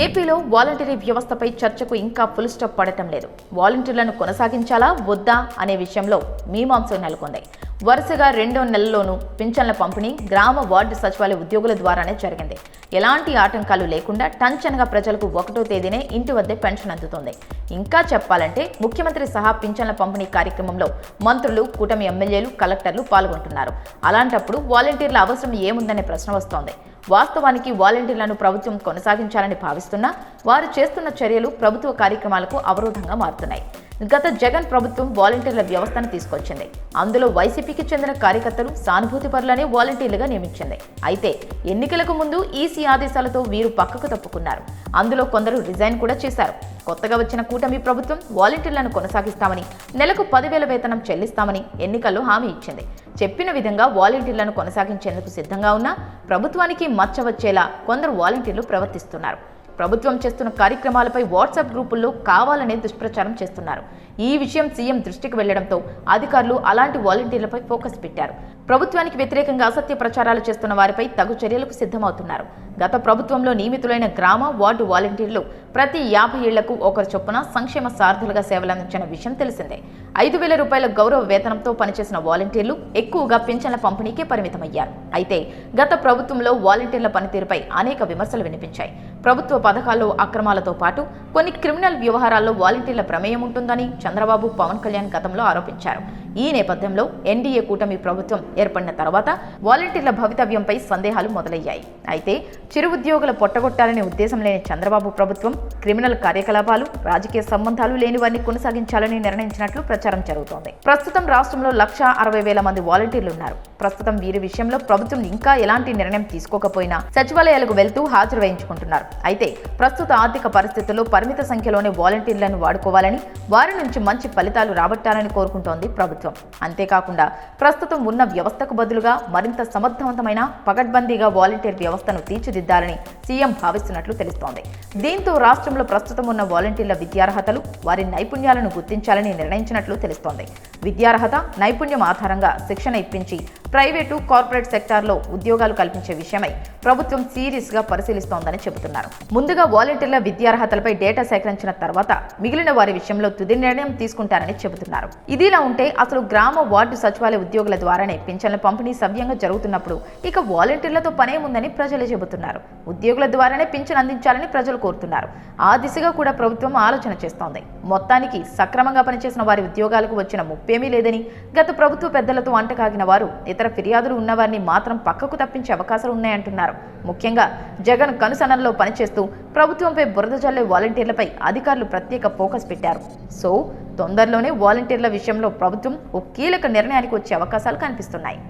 ఏపీలో వాలంటరీ వ్యవస్థపై చర్చకు ఇంకా ఫుల్ స్టాప్ పడటం లేదు. వాలంటీర్లను కొనసాగించాలా? వద్దా? అనే విషయంలో మీమాంసం నెలకొంది. వరుసగా రెండో నెలలోనూ పింఛన్ల పంపిణీ గ్రామ వార్డు సచివాలయ ఉద్యోగుల ద్వారానే జరిగింది. ఎలాంటి ఆటంకాలు లేకుండా టంచనగా ప్రజలకు ఒకటో తేదీనే ఇంటి వద్దే పెన్షన్ అందుతుంది. ఇంకా చెప్పాలంటే ముఖ్యమంత్రి సహా పింఛన్ల పంపిణీ కార్యక్రమంలో మంత్రులు కూటమి ఎమ్మెల్యేలు కలెక్టర్లు పాల్గొంటున్నారు. అలాంటప్పుడు వాలంటీర్ల అవసరం ఏముందనే ప్రశ్న వస్తోంది. వాస్తవానికి వాలంటీర్లను ప్రభుత్వం కొనసాగించాలని భావిస్తున్నా వారు చేస్తున్న చర్యలు ప్రభుత్వ కార్యక్రమాలకు అవరోధంగా మారుతున్నాయి. గత జగన్ ప్రభుత్వం వాలంటీర్ల వ్యవస్థను తీసుకొచ్చింది. అందులో వైసీపీకి చెందిన కార్యకర్తలు సానుభూతి పరులనే వాలంటీర్లుగా నియమించింది. అయితే ఎన్నికలకు ముందు ఈసీ ఆదేశాలతో వీరు పక్కకు తప్పుకున్నారు. అందులో కొందరు రిజైన్ కూడా చేశారు. కొత్తగా వచ్చిన కూటమి ప్రభుత్వం వాలంటీర్లను కొనసాగిస్తామని నెలకు పదివేల వేతనం చెల్లిస్తామని ఎన్నికల్లో హామీ ఇచ్చింది. చెప్పిన విధంగా వాలంటీర్లను కొనసాగించేందుకు సిద్ధంగా ఉన్నా ప్రభుత్వానికి మచ్చ వచ్చేలా కొందరు వాలంటీర్లు ప్రవర్తిస్తున్నారు. ప్రభుత్వం చేస్తున్న కార్యక్రమాలపై వాట్సాప్ గ్రూపుల్లో కావాలనే దుష్ప్రచారం చేస్తున్నారు. ఈ విషయం సీఎం దృష్టికి వెళ్ళడంతో అధికారులు అలాంటి వాలంటీర్లపై ఫోకస్ పెట్టారు. ప్రభుత్వానికి వ్యతిరేకంగా అసత్య ప్రచారాలు చేస్తున్న వారిపై తగు చర్యలకు సిద్ధమవుతున్నారు. గత ప్రభుత్వంలో నియమితులైన గ్రామ వార్డు వాలంటీర్లు ప్రతి యాభై ఏళ్ళకు ఒకరు చొప్పున సంక్షేమ సారథులుగా సేవలందించిన విషయం తెలిసిందే. ఐదు వేల రూపాయల గౌరవ వేతనంతో పనిచేసిన వాలంటీర్లు ఎక్కువగా పింఛన్ల పంపిణీకే పరిమితమయ్యారు. అయితే గత ప్రభుత్వంలో వాలంటీర్ల పనితీరుపై అనేక విమర్శలు వినిపించాయి. ప్రభుత్వ పథకాల్లో అక్రమాలతో పాటు కొన్ని క్రిమినల్ వ్యవహారాల్లో వాలంటీర్ల ప్రమేయం ఉంటుందని చంద్రబాబు పవన్ కళ్యాణ్ గతంలో ఆరోపించారు. ఈ నేపథ్యంలో ఎన్డీఏ కూటమి ప్రభుత్వం ఏర్పడిన తర్వాత వాలంటీర్ల భవితవ్యంపై సందేహాలు మొదలయ్యాయి. అయితే చిరు ఉద్యోగులు పొట్టగొట్టాలనే ఉద్దేశం లేని చంద్రబాబు ప్రభుత్వం క్రిమినల్ కార్యకలాపాలు రాజకీయ సంబంధాలు లేనివన్నీ కొనసాగించాలని నిర్ణయించినట్లు ప్రచారం జరుగుతోంది. ప్రస్తుతం రాష్ట్రంలో లక్ష అరవై వేల మంది వాలంటీర్లు ఉన్నారు. ప్రస్తుతం వీరి విషయంలో ప్రభుత్వం ఇంకా ఎలాంటి నిర్ణయం తీసుకోకపోయినా సచివాలయాలకు వెళ్తూ హాజరు వేయించుకుంటున్నారు. అయితే ప్రస్తుత ఆర్థిక పరిస్థితుల్లో పరిమిత సంఖ్యలోనే వాలంటీర్లను వాడుకోవాలని వారి నుంచి మంచి ఫలితాలు రాబట్టాలని కోరుకుంటోంది ప్రభుత్వం. అంతేకాకుండా ప్రస్తుతం ఉన్న వ్యవస్థకు బదులుగా మరింత సమర్థవంతమైన పగడ్బందీగా వాలంటీర్ వ్యవస్థను తీర్చిదిద్దాలని సీఎం భావిస్తున్నట్లు తెలుస్తోంది. దీంతో రాష్ట్రంలో ప్రస్తుతం ఉన్న వాలంటీర్ల విద్యార్హతలు వారి నైపుణ్యాలను గుర్తించాలని నిర్ణయించినట్లు తెలుస్తోంది. విద్యార్హత నైపుణ్యం ఆధారంగా శిక్షణ ఇప్పించి ప్రైవేటు కార్పొరేట్ సెక్టార్లో ఉద్యోగాలు కల్పించే విషయమై ప్రభుత్వం సీరియస్గా పరిశీలిస్తోందని చెబుతున్నారు. ముందుగా వాలంటీర్ల విద్యార్హతలపై డేటా సేకరించిన తర్వాత మిగిలిన వారి విషయంలో తుది నిర్ణయం తీసుకుంటారని చెబుతున్నారు. ఇదిలా ఉంటే అసలు గ్రామ వార్డు సచివాలయ ఉద్యోగుల ద్వారానే పింఛన్ల పంపిణీ సవ్యంగా జరుగుతున్నప్పుడు ఇక వాలంటీర్లతో పనేముందని ప్రజలు చెబుతున్నారు. ఉద్యోగుల ద్వారానే పింఛన్ అందించాలని ప్రజలు కోరుతున్నారు. ఆ దిశగా కూడా ప్రభుత్వం ఆలోచన చేస్తోంది. మొత్తానికి సక్రమంగా పనిచేసిన వారి ఉద్యోగాలకు వచ్చిన ముప్పేమీ లేదని గత ప్రభుత్వ పెద్దలతో అంటకాగిన వారు ఇతర ఫిర్యాదులు ఉన్నవారిని మాత్రం పక్కకు తప్పించే అవకాశాలు ఉన్నాయంటున్నారు. ముఖ్యంగా జగన్ కనుసనల్లో పనిచేస్తూ ప్రభుత్వంపై బురద జల్లే వాలంటీర్లపై అధికారులు ప్రత్యేక ఫోకస్ పెట్టారు. సో తొందరలోనే వాలంటీర్ల విషయంలో ప్రభుత్వం ఓ కీలక నిర్ణయానికి వచ్చే అవకాశాలు కనిపిస్తున్నాయి.